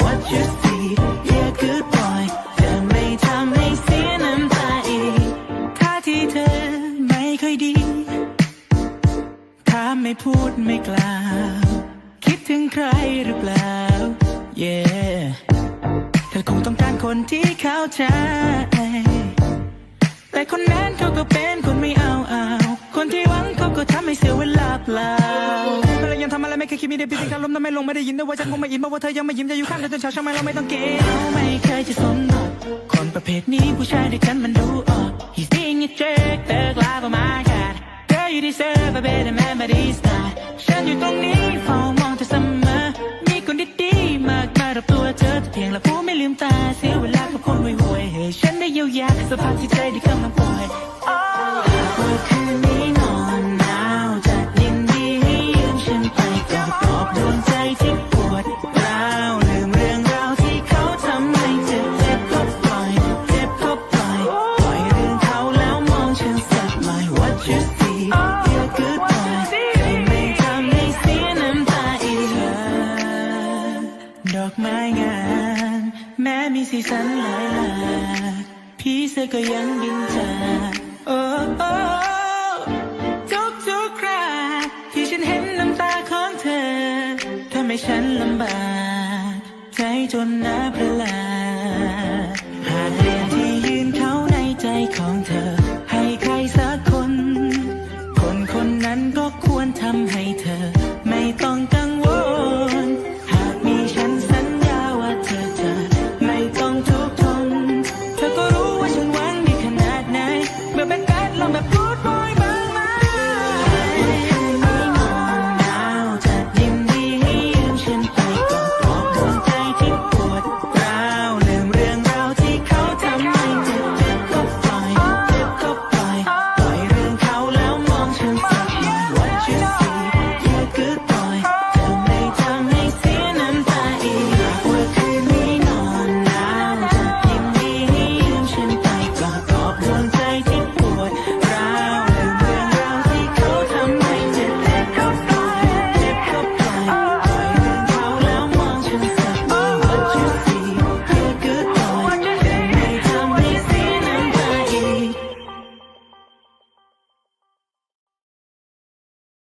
what you see yeah good boy เธอไม่ทำให้เสียน้ำตาอีกท่าที่เธอไม่คยดี ถ้าไม่พูดไม่กล่าวคิดถึงใครหรือเปล่า yeah เธอคงต้องการคนที่เข้าใจ แต่คนนั้นเขาก็เป็นคนไม่เอาเอา คนที่หวังเขาก็ทำให้เสียเวลาเปล่า แต่เรายังทำอะไรไม่เคยคิดมีได้พิธีการล้มทำไมลงไม่ได้ยินด้วยว่าฉันคงไม่อินเพราะว่าเธอยังไม่ยิ้มจะอยู่ข้างเธอจนเช้าช่างไหมเราไม่ต้องเกณฑ์เขาไม่เคยจะสนหรอกคนประเภทนี้ผู้ชายด้วยกันมันดูออก He's being a jerk เลิกลาก็ my god Girl you deserve a better man but he's not ฉันอยู่ตรงนี้เฝ้ามองเธอเสมอมีคนดีๆมากมายรอบตัวเธอแต่เพียงละผู้ไม่ลืมตาเสียเวลากับคนห่วยๆให้ฉันได้เยียวยาสภาพจิตใจที่กำลังป่วย Oh ดอกไม้งามแม้มีสีสันหลายหลากพี่เสือก็ยังบินจากโอ้โอ้ทุกทุกคราที่ฉันเห็นน้ำตาของเธอทำให้ฉันลำบาก ใจจนน้าพระลาหากเรื่องที่ยืนเขาในใจของเธอ ให้ใครสักคน คนคนนั้นก็ควรทำให้เธอ me